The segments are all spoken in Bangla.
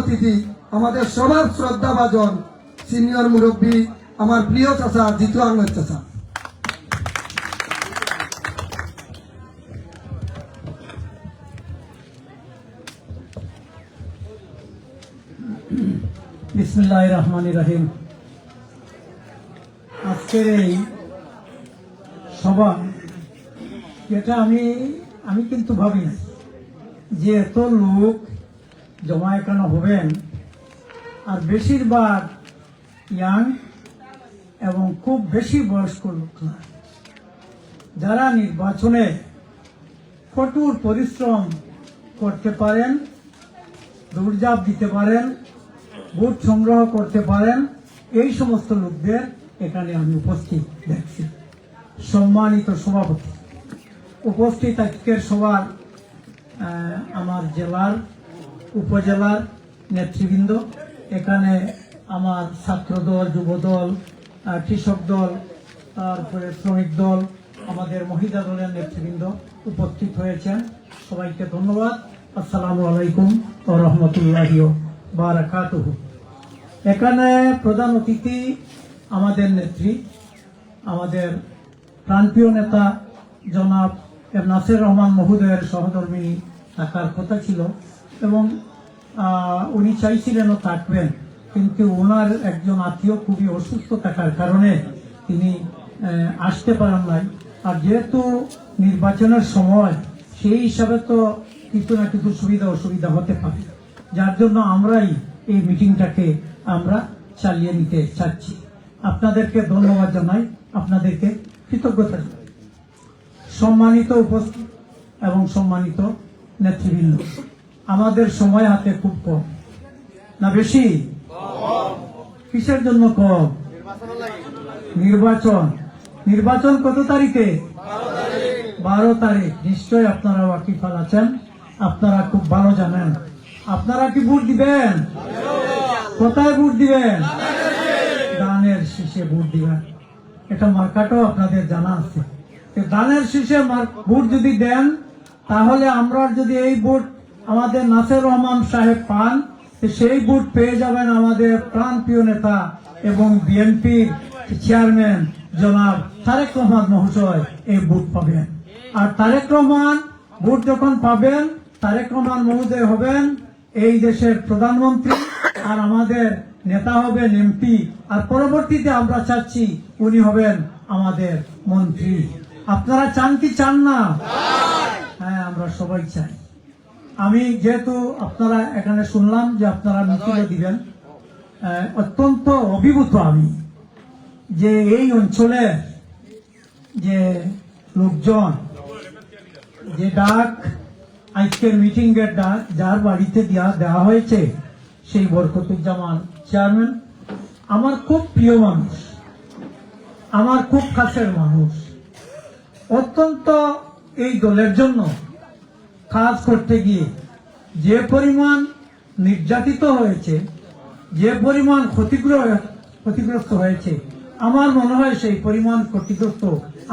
অতিথি, আমাদের সবার শ্রদ্ধাভাজন সিনিয়র মুরব্বী, আমার প্রিয় চাচা, জিতু আহমেদ চাচা। বিসমুল্লাহ রহমান রাহিম। আজকের এই সভা, যেটা আমি আমি কিন্তু ভাবি যে এত লোক জমা হবেন। আর বেশিরভাগ ইয়াং এবং খুব বেশি বয়স্ক লোক না যারা নির্বাচনে কঠোর পরিশ্রম করতে পারেন, দৌড়ঝাঁপ দিতে পারেন, ভোট সংগ্রহ করতে পারেন, এই সমস্ত লোকদের এখানে আমি উপস্থিত দেখছি। সম্মানিত সভাপতি। উপস্থিত আজকের সভার আমার জেলার উপজেলার নেতৃবৃন্দ, এখানে আমার ছাত্র দল যুব দল কৃষক দল, তারপরে শ্রমিক দল, আমাদের মহিলা দলের নেতৃবৃন্দ উপস্থিত হয়েছেন। সবাইকে ধন্যবাদ। আসসালামু আলাইকুম ও রহমতুল্লাহ বারাকাতুহু। এখানে প্রধান অতিথি আমাদের নেত্রী, আমাদের প্রান্তীয় নেতা জনাব নাসির রহমান মহোদয়ের সহধর্মিনী থাকার কথা ছিল। এবং উনি চাইছিলেনও থাকবেন, কিন্তু ওনার একজন আত্মীয় খুবই অসুস্থ থাকার কারণে তিনি আসতে পারেন নাই। আর যেহেতু নির্বাচনের সময়, সেই হিসাবে তো কিছু না কিছু সুবিধা অসুবিধা হতে পারে। যার জন্য আমরাই এই মিটিংটাকে আমরা চালিয়ে নিতে চাচ্ছি। আপনাদেরকে ধন্যবাদ জানাই, আপনাদেরকে কৃতজ্ঞতা সম্মানিত উপস্থিত এবং সম্মানিত নেতৃবৃন্দ। আমাদের সময় হাতে খুব কম। না বেশি? কিসের জন্য কম? নির্বাচন। নির্বাচন কত তারিখে? বারো তারিখ। নিশ্চয় আপনারা ওয়াকিফাল আছেন। আপনারা খুব ভালো জানেন। আপনারা কি ভোট দিবেন? কোথায় ভোট দিবেন? দানের শীষে ভোট দিবেন। এটা মার্কাটাও আপনাদের জানা আছে। দানের শীষে ভোট যদি দেন, তাহলে আমরা যদি এই ভোট আমাদের নাসের রহমান সাহেব পান সেই ভোট পেয়ে যাবেন আমাদের প্রাণপ্রিয় নেতা এবং বিএনপির চেয়ারম্যান জনাব তারেক রহমান মহাশয় এই ভোট পাবেন। আর তারেক রহমান ভোট যখন পাবেন, তারেক রহমান মহোদয় হবেন এই দেশের প্রধানমন্ত্রী, আর আমাদের নেতা হবেন এমপি আর পরবর্তীতে আমরা চাচ্ছি উনি হবেন আমাদের মন্ত্রী। আপনারা চান কি চান না? হ্যাঁ আমরা সবাই চাই। আমি যেহেতু আপনারা এখানে শুনলাম যে আপনারা মিছিলে দিবেন অত্যন্ত অভিভূত আমি যে এই অঞ্চলে যে লোকজন, যে ডাক, আজকের মিটিং এর ডাক যার বাড়িতে দেওয়া দেওয়া হয়েছে সেই বরকতুজ্জামান চেয়ারম্যান, আমার খুব প্রিয় মানুষ, আমার খুব কাছের মানুষ। অত্যন্ত এই দলের জন্য কাজ করতে গিয়ে যে পরিমাণ নির্যাতিত হয়েছে, যে পরিমাণ ক্ষতিগ্রস্ত ক্ষতিগ্রস্ত হয়েছে, আমার মনে হয় সেই পরিমাণ ক্ষতিগ্রস্ত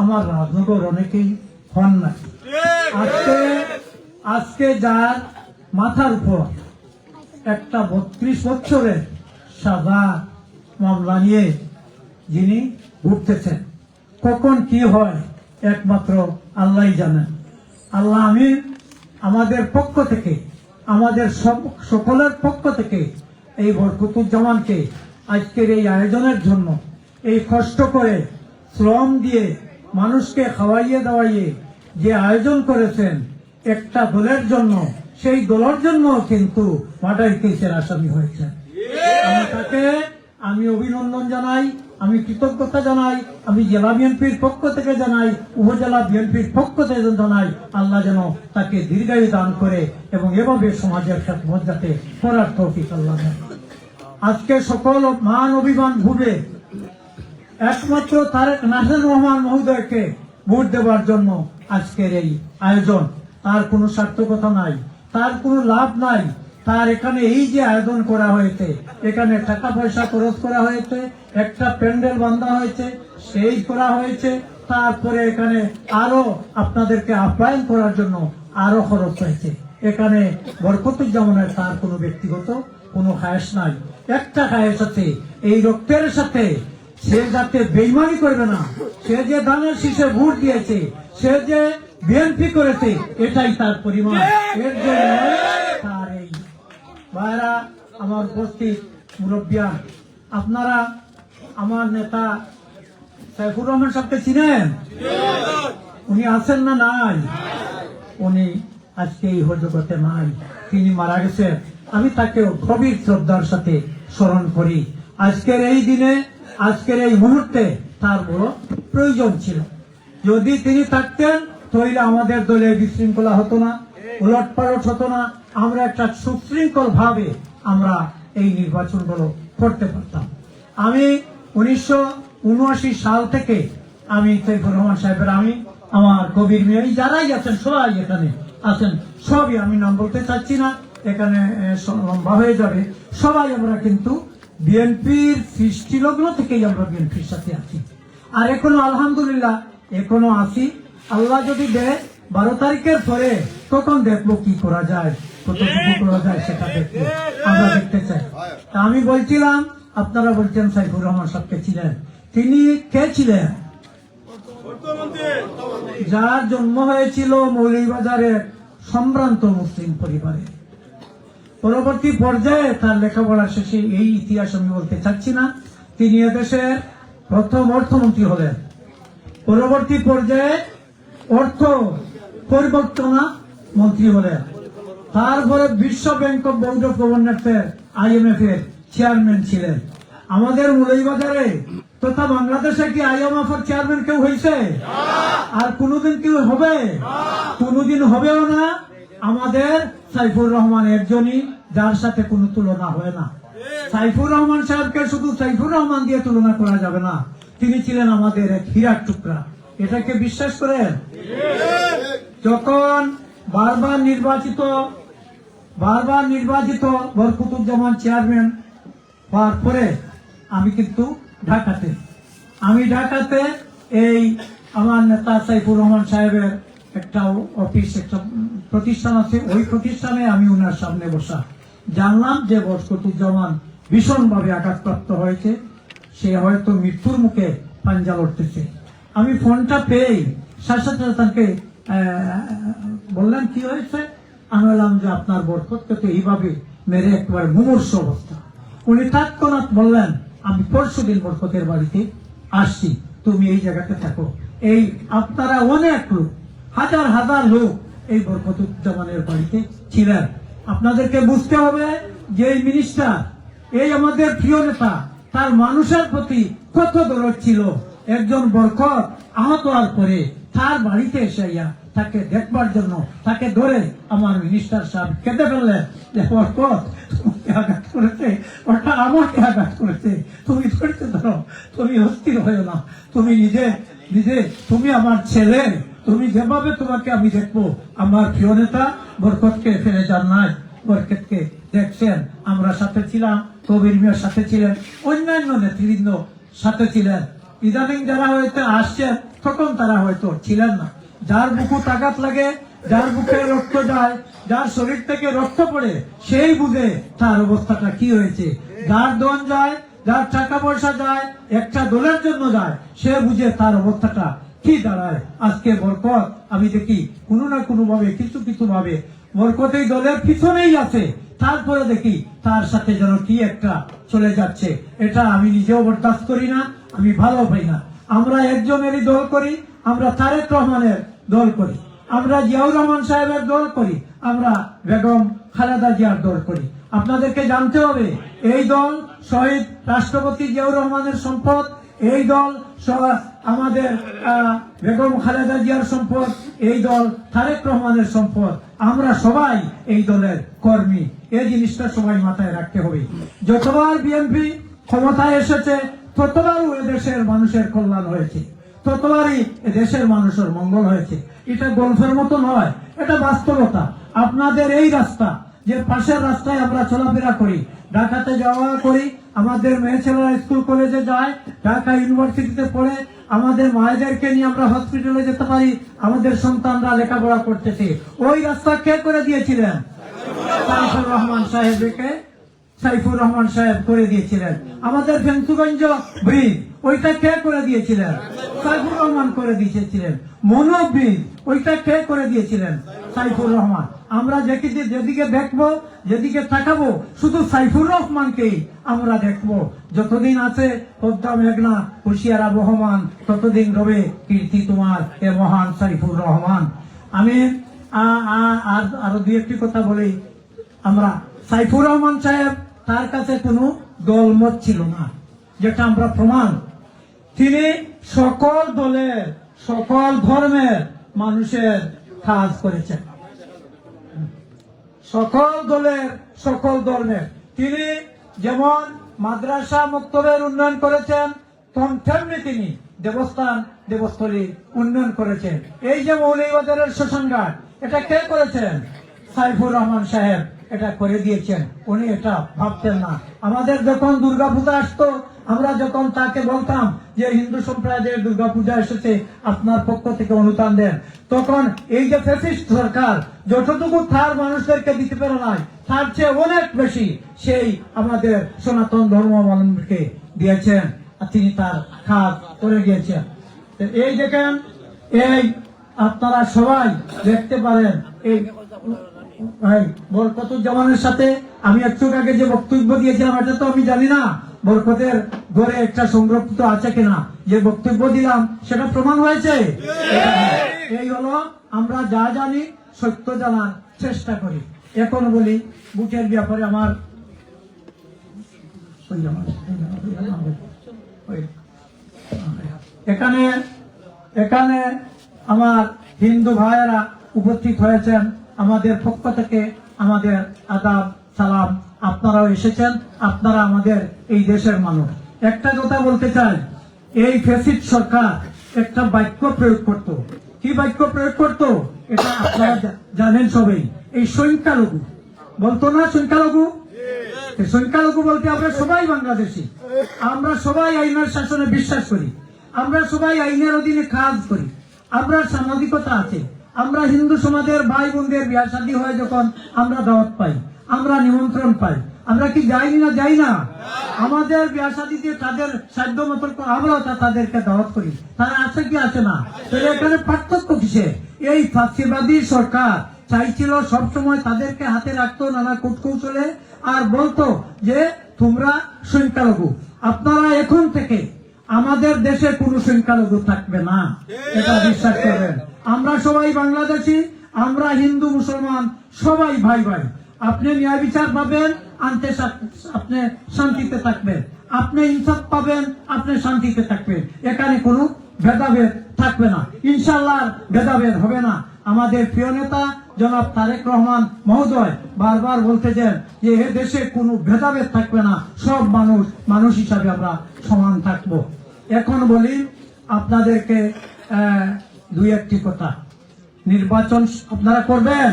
আমার রাজনগর অনেকেই হন না। আজকে আজকে যার মাথার উপর একটা বত্রিশ বছরের সাদা মামলা নিয়ে যিনি ঘুরতেছেন, কখন কি হয় একমাত্র আল্লাহ জানেন। আল্লাহ আমি আমাদের পক্ষ থেকে, আমাদের সকলের পক্ষ থেকে এই বরকতুজ্জামানকে আজকের এই আয়োজনের জন্য এই কষ্ট করে শ্রম দিয়ে মানুষকে খাওয়াইয়ে দাওয়াইয়ে যে আয়োজন করেছেন, একটা দলের জন্য, সেই দলের জন্য কিন্তু মার্ডার কেসের আসামি হয়েছে। তাকে আমি অভিনন্দন জানাই, আমি কৃতজ্ঞতা জানাই, আমি জেলা বিএনপির পক্ষ থেকে জানাই, উপজেলা বিএনপির পক্ষ থেকে জানাই, আল্লাহ যেন তাকে দীর্ঘায়ু দান করে এবং এভাবে সমাজের সাথে মজ্জাতে করার তৌফিক আল্লাহ আজকে সকল মান অভিমান ভুলে একমাত্র তারেক নাসির রহমান মহোদয়কে ভোট দেওয়ার জন্য আজকের এই আয়োজন। তার কোনো সার্থকতা নাই, তার কোনো লাভ নাই তার এখানে এই যে আয়োজন করা হয়েছে, এখানে টাকা পয়সা খরচ করা হয়েছে, একটা প্যান্ডেল বাঁধা হয়েছে, সেই করা হয়েছে, তারপরে এখানে আরও আপনাদেরকে আপ্যায়ন করার জন্য আরও খরচ হয়েছে। এখানে বরকতুজ্জামানের তার কোনো ব্যক্তিগত কোনো খায়েশ নাই। একটা খায়েশ আছে, এই রক্তের সাথে সে যাতে বেইমানি করবে না, সে যে দানের শীষে ভোট দিয়েছে, সে যে বিএনপি করেছে, এটাই তার পরিমাণ। এর জন্য ভাইরা আমার উপস্থিত মুরব্বিয়ান আপনারা আমার নেতা সাইফুর রহমান সাহেবকে চিনেন? উনি আছেন না নাই? উনি আজকে এই জগতে নাই। তিনি মারা গেছেন। আমি তাকে গভীর শ্রদ্ধার সাথে স্মরণ করি। আজকের এই দিনে, আজকের এই মুহূর্তে তার বড় প্রয়োজন ছিল যদি তিনি থাকতেন, তাহলে আমাদের দলে বিশৃঙ্খলা হতো না উলট পালট হতো না। আমরা একটা সুশৃঙ্খল ভাবে আমরা এই নির্বাচনগুলো করতে পারতাম। আমি উনিশশো উনআশি সাল থেকে আমি সৈফুর রহমান সাহেবের আমি, আমার কবির মেয়ে যারাই আছেন, সবাই এখানে আছেন, সবই আমি নাম বলতে চাচ্ছি না, এখানে লম্বা হয়ে যাবে। সবাই আমরা কিন্তু বিএনপির সৃষ্টি লগ্ন থেকেই আমরা বিএনপির সাথে আছি। আর এখনও আলহামদুলিল্লাহ এখনও আছি। আল্লাহ যদি দেয়, বারো তারিখের পরে তখন দেখব কি করা যায়? আমি বলছিলাম, আপনারা বলছেন সাইফুর রহমান সাহেবকে ছিলেন তিনি কে ছিলেন? যার জন্ম হয়েছিল মৌলিবাজারের সম্ভ্রান্ত মুসলিম পরিবারে। পরবর্তী পর্যায়ে তার লেখাপড়া শেষে এই ইতিহাস আমি বলতে চাচ্ছি না। তিনি এদেশের প্রথম অর্থমন্ত্রী হলেন। পরবর্তী পর্যায়ে অর্থ পরিবর্তনা মন্ত্রী হলেন। তারপরে বিশ্ব bank of board of governors এর আইএমএফ এর চেয়ারম্যান ছিলেন। আমাদের মৌলভীবাজারে তথা বাংলাদেশে কি আইএমএফ এর চেয়ারম্যান কেউ হয়েছে? আর কোনোদিন কেউ হবে? কোনোদিন হবেও না। আমাদের সাইফুর রহমান একজনই যার সাথে কোনো তুলনা হয় না। সাইফুর রহমান সাহেবকে শুধু সাইফুর রহমান দিয়ে তুলনা করা যাবে না। তিনি ছিলেন আমাদের এক হীরার টুকরা। এটাকে বিশ্বাস করেন? যখন বারবার নির্বাচিত বারবার নির্বাচিত বরকুতুজ্জামান চেয়ারম্যান হওয়ার পরে আমি কিন্তু ঢাকাতে। আমি ঢাকাতে এই আমার নেতা সাইফুর রহমান সাহেবের একটা অফিস একটা প্রতিষ্ঠান আছে। ওই প্রতিষ্ঠানে আমি ওনার সামনে বসা। জানলাম যে বরকতুজ্জামান ভীষণভাবে আঘাতপ্রাপ্ত হয়েছে। সে হয়তো মৃত্যুর মুখে পাঞ্জা লড়তেছে। আমি ফোনটা পেয়ে সাথে সাথে তাকে আহ, বললেন কি হয়েছে? আমি বললাম যে আপনার বরকতকে তো এইভাবে মেরে একবার মুমূর্ষ অবস্থা। উনি তৎক্ষণাৎ বললেন, আমি পরশু দিন বরকতের বাড়িতে আসছি, তুমি এই জায়গাতে থাকো। এই আপনারা অনেক লোক, হাজার হাজার লোক এই বরকতুজ্জামানের বাড়িতে ছিলেন। আপনাদেরকে বুঝতে হবে যে এই মিনিস্টার এই আমাদের প্রিয় নেতা, তার মানুষের প্রতি কত দরদ ছিল। একজন বরকত আহত হওয়ার পরে তার বাড়িতে এসে ইয়া তাকে দেখবার জন্য, তাকে ধরে আমার মিনিস্টার সাহেব কেঁদে ফেললেন। যে, বরকত আঘাত করেছে, ওটা আমাকে আঘাত করেছে। তুমি ধরতে ধরো, তুমি অস্থির না। তুমি নিজে নিজে, তুমি আমার ছেলে। তুমি যেভাবে তোমাকে আমি দেখব, আমার প্রিয় নেতা বরকতকে ফেলে যান নাই। বরকতকে দেখছেন, আমরা সাথে ছিলাম কবির মিয়ার সাথে ছিলেন, অন্যান্য নেতৃবৃন্দ সাথে ছিলেন। ইদানিং যারা হয়তো আসছেন তখন তারা হয়তো ছিলেন না। যার বুকু তাকাত লাগে, যার বুকে রক্ত যায়, যার শরীর থেকে রক্ত পড়ে, সেই বুঝে তার অবস্থাটা কি হয়েছে। যার দন যায়, যার টাকা পয়সা যায়, একটা দলের জন্য যায়, সে বুঝে তার অবস্থাটা কি দাঁড়ায়। আজকে বরকত, আমি দেখি কোনো না কোনো ভাবে কিছু কিছু ভাবে বরকত দলের পিছনেই আছে। তারপরে দেখি তার সাথে যেন কি একটা চলে যাচ্ছে। এটা আমি নিজেও বরদাস্ত করি না, আমি ভালো পাই না। আমরা একজনেরই দল করি, আমরা তারেক রহমানের দল করি। আমরা জিয়াউর রহমান সাহেবের দল করি, আমরা বেগম খালেদা জিয়ার দল করি। আপনাদেরকে জানতে হবে, এই দল শহীদ রাষ্ট্রপতি জিয়াউর রহমানের সম্পদ, এই দল আমাদের বেগম খালেদা জিয়ার সম্পদ, এই দল তারেক রহমানের সম্পদ। আমরা সবাই এই দলের কর্মী। এই জিনিসটা সবাই মাথায় রাখতে হবে। যতবার বিএনপি ক্ষমতায় এসেছে ততবারও দেশের মানুষের কল্যাণ হয়েছে। ততবারই দেশের মানুষের মঙ্গল হয়েছে। এটা গল্পের মতো নয়, এটা বাস্তবতা। আপনাদের এই রাস্তা যে পাশের রাস্তায় আমরা চলাফেরা করি, ঢাকাতে যাওয়া করি, আমাদের মেয়ে ছেলেরা স্কুল কলেজে যায়, ঢাকা ইউনিভার্সিটিতে পড়ে, আমাদের মায়েদেরকে নিয়ে আমরা হসপিটালে যেতে পারি, আমাদের সন্তানরা লেখাপড়া করতেছে। ওই রাস্তা কে করে দিয়েছিলেন? তারিফুর রহমান সাহেবকে, সাইফুর রহমান সাহেব করে দিয়েছিলেন। আমাদের ফেন্সুগঞ্জ ব্রিজ, ওইটা কে করে দিয়েছিলেন? সাইফুর রহমান করে দিয়েছিলেন। মনো ব্রিজ, ওইটা কে করে দিয়েছিলেন? সাইফুর রহমান। আমরা যেদিকে যেদিকে দেখব, যেদিকে তাকাবো, শুধু সাইফুর রহমানকেই আমরা দেখব। যতদিন আছে পদ্মা মেঘনা, হুশিয়ারা বহমান, ততদিন রবে কীর্তি তোমার এ মহান সাইফুর রহমান। আমি আর দুই একটি কথা বলি। আমরা সাইফুর রহমান সাহেব, তার কাছে কোনো দলমত ছিল না, যেটা আমরা প্রমাণ। তিনি সকল দলের, সকল ধর্মের মানুষের কাজ করেছেন। সকল দলের, সকল ধর্মের। তিনি যেমন মাদ্রাসা মক্তবের উন্নয়ন করেছেন তেমনি তিনি দেবস্থান, দেবস্থলী উন্নয়ন করেছেন। এই যে মৌলিবাজারের শ্মশানঘাট, এটা কে করেছেন? সাইফুর রহমান সাহেব এটা করে দিয়েছেন। উনি এটা ভাবতেন না। আমাদের যখন দুর্গাপূজা আসতো আমরা যখন তাকে বলতাম যে হিন্দু সম্প্রদায়ের দুর্গাপূজা এসেছে, আপনার পক্ষ থেকে অনুদান দেন। তখন এই যে ফেসিস্ট সরকার, যতটুকু তার মানুষদেরকে দিতে পারে নাই, তার চেয়ে অনেক বেশি সেই আমাদের সনাতন ধর্মাবলম্বীকে দিয়েছেন আর তিনি তার কাজ করে গিয়েছেন। এই দেখেন, এই আপনারা সবাই দেখতে পারেন, এই বরকতুজ্জামানের সাথে আমি একটু আগে যে বক্তব্য দিয়েছিলাম, এটা তো আমি জানি না। বরকতের ঘরে একটা সংরক্ষিত আছে কিনা? যে বক্তব্য দিলাম সেটা প্রমাণ হয়েছে? এই হলো আমরা যা জানি সত্য জানার চেষ্টা করি। এখন বলি বুকের ব্যাপারে আমার এখানে এখানে আমার হিন্দু ভাইয়েরা উপস্থিত হয়েছেন। আমাদের পক্ষ থেকে আমাদের আদাব সালাম আপনারাও এসেছেন, আপনারা আমাদের এই দেশের মানুষ। একটা কথা বলতে চাই, এই ফেসিড সরকার একটা বাক্য প্রয়োগ করত। কি বাক্য প্রয়োগ করত? এটা আপনারা জানেন সবাই। এই সংখ্যালঘু। বলতো না সংখ্যালঘু? সংখ্যালঘু বলতে আমরা সবাই বাংলাদেশি। আমরা সবাই আইনের শাসনে বিশ্বাস করি। আমরা সবাই আইনের অধীনে কাজ করি। আমরা সামাজিকতা আছে। আমরা হিন্দু সমাজের ভাই বোনদের বিয়া শাদী হয় যখন আমরা দাওয়াত পাই। আমরা নিমন্ত্রণ পাই। আমরা কি যাই না যাই না? আমাদের বিয়া শাদীতে তাদের সাধ্য মতন আমরাও তাদেরকে দাওয়াত করি। তারা আছে কি আছে না? তাহলে এখানে পার্থক্য কিসে এই ফাঁসিবাদী সরকার চাইছিল সবসময় তাদেরকে হাতে রাখতো নানা কূটকৌশলে আর বলতো যে, তোমরা সংখ্যালঘু। আপনারা এখন থেকে আমাদের দেশে কোনো সংখ্যালঘু থাকবে না। এটা বিশ্বাস করবেন। আমরা সবাই বাংলাদেশি, আমরা হিন্দু, মুসলমান, সবাই ভাই ভাই আপনি ন্যায় বিচার পাবেন, আনতে আপনি শান্তিতে থাকবেন। আপনি ইনসাফ পাবেন, আপনি শান্তিতে থাকবেন। এখানে কোনো ভেদাভেদ থাকবে না। ইনশাল্লাহ ভেদাভেদ হবে না। আমাদের প্রিয় নেতা জনাব তারেক রহমান মহোদয় বারবার বলতেছেন যে, এ দেশে কোনো ভেদাভেদ থাকবে না। সব মানুষ মানুষ হিসাবে আমরা সমান থাকব। এখন বলি, আপনাদেরকে দুই একটি কথা। নির্বাচন আপনারা করবেন?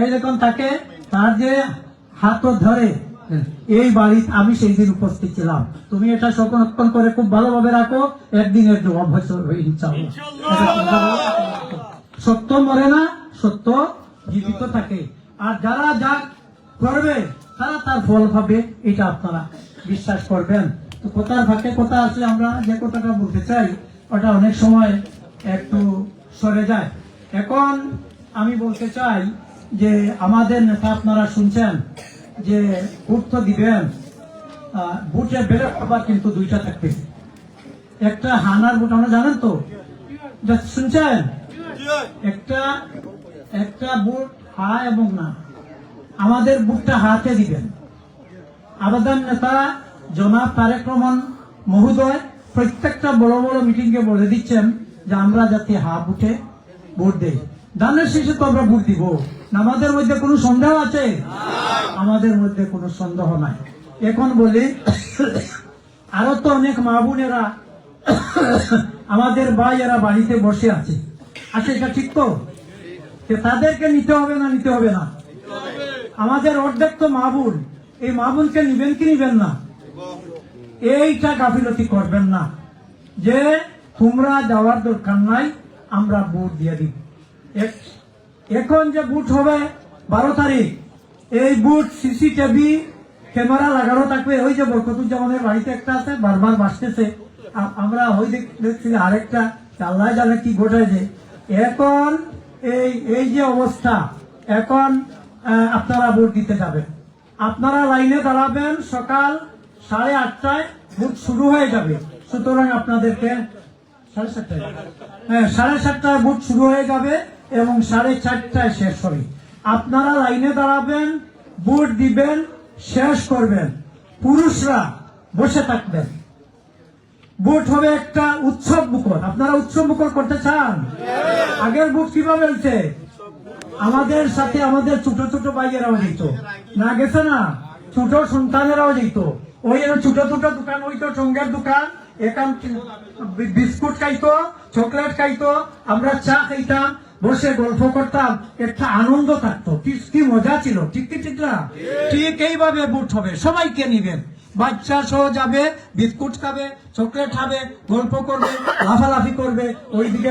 এই যখন তাকে তার যে হাত ধরে এই বাড়ি আমি সেই দিন উপস্থিত ছিলাম। তুমি এটা সংরক্ষণ করে খুব ভালোভাবে রাখো একদিনের জবাব। সত্য মরে না সত্য জীবিত থাকে। আর যারা যা করবে তারা তার ফল পাবে এটা আপনারা বিশ্বাস করবেন। তো কোথার ফাঁকে কথা আছে আমরা যে কথাটা বলতে চাই ওটা অনেক সময় একটু সরে যায়। এখন আমি বলতে চাই যে আমাদের নেতা আপনারা শুনছেন যে ভোট তো দিবেন আহ, ভোটে বেড়ে আবার কিন্তু দুইটা থাকবে। একটা হানার ভোট আমরা জানেন তো? শুনছেন? একটা একটা বুট হা এবং না। আমাদের বুটটা হাতে দিবেন। আবেদন নেতা জনাব তারেক রহমান মহোদয় প্রত্যেকটা বড় বড় মিটিংকে বলে দিচ্ছেন যে আমরা যাতে হা বুটে ভোট দেই। দানের শেষে তো আমরা ভোট দিব। আমাদের মধ্যে কোনো সন্দেহ আছে? আমাদের মধ্যে কোনো সন্দেহ নাই। এখন বলি, আরও তো অনেক মা বোনেরা, আমাদের ভাইয়েরা বাড়িতে বসে আছে। আছে এটা ঠিক তো? তাদেরকে নিতে হবে না, নিতে হবে না। আমাদের অর্ধেক তো মাহবুল এই মাহবুলকে নিবেন কি নিবেন না? এইটা গাফিলতি করবেন না। যে তোমরা যাওয়ার দরকার নাই, আমরা ভোট দিয়ে দিব এখন যে বুট হবে বারো তারিখ, এই বুথ সিসিটিভি ক্যামেরা লাগানো থাকবে। ওই যে বরকতুজ্জামানের বাড়িতে একটা আছে, বারবার বাসতেছে। আমরা ওই দেখ- দেখছি আরেকটা, আল্লাহ জানে কি ঘটেছে। এখন এই এই যে অবস্থা, এখন আপনারা ভোট দিতে যাবেন। আপনারা লাইনে দাঁড়াবেন, সকাল সাড়ে আটটায় ভোট শুরু হয়ে যাবে। সুতরাং আপনাদেরকে সাড়ে সাতটায় হ্যাঁ সাড়ে সাতটায় ভোট শুরু হয়ে যাবে। এবং সাড়ে চারটায় শেষ হবে। আপনারা লাইনে দাঁড়াবেন, ভোট দিবেন, শেষ করবেন। পুরুষরা বসে থাকবেন। ভোট হবে একটা উৎসব মুখর। আপনারা উৎসব মুখর করতে চান? আগের ভোট কীভাবে হয়েছে? আমাদের সাথে আমাদের ছোট ছোট ভাইয়েরাও যেত। না গেছে না? ছোট সন্তানেরাও যেত। ওই ছোট ছোট দোকান, ওই তো সঙ্গের দোকান। এখান বিস্কুট খাইতো, চকলেট খাইতো। আমরা চা খাইতাম বসে গল্প করতাম একটা আনন্দ থাকতো। কি কি মজা ছিল ঠিক কি ঠিক না? ঠিক। এইভাবে বুট হবে সবাইকে নিবেন বাচ্চা সহ যাবে বিস্কুট খাবে চকলেট খাবে গল্প করবে লাফালাফি করবে ওইদিকে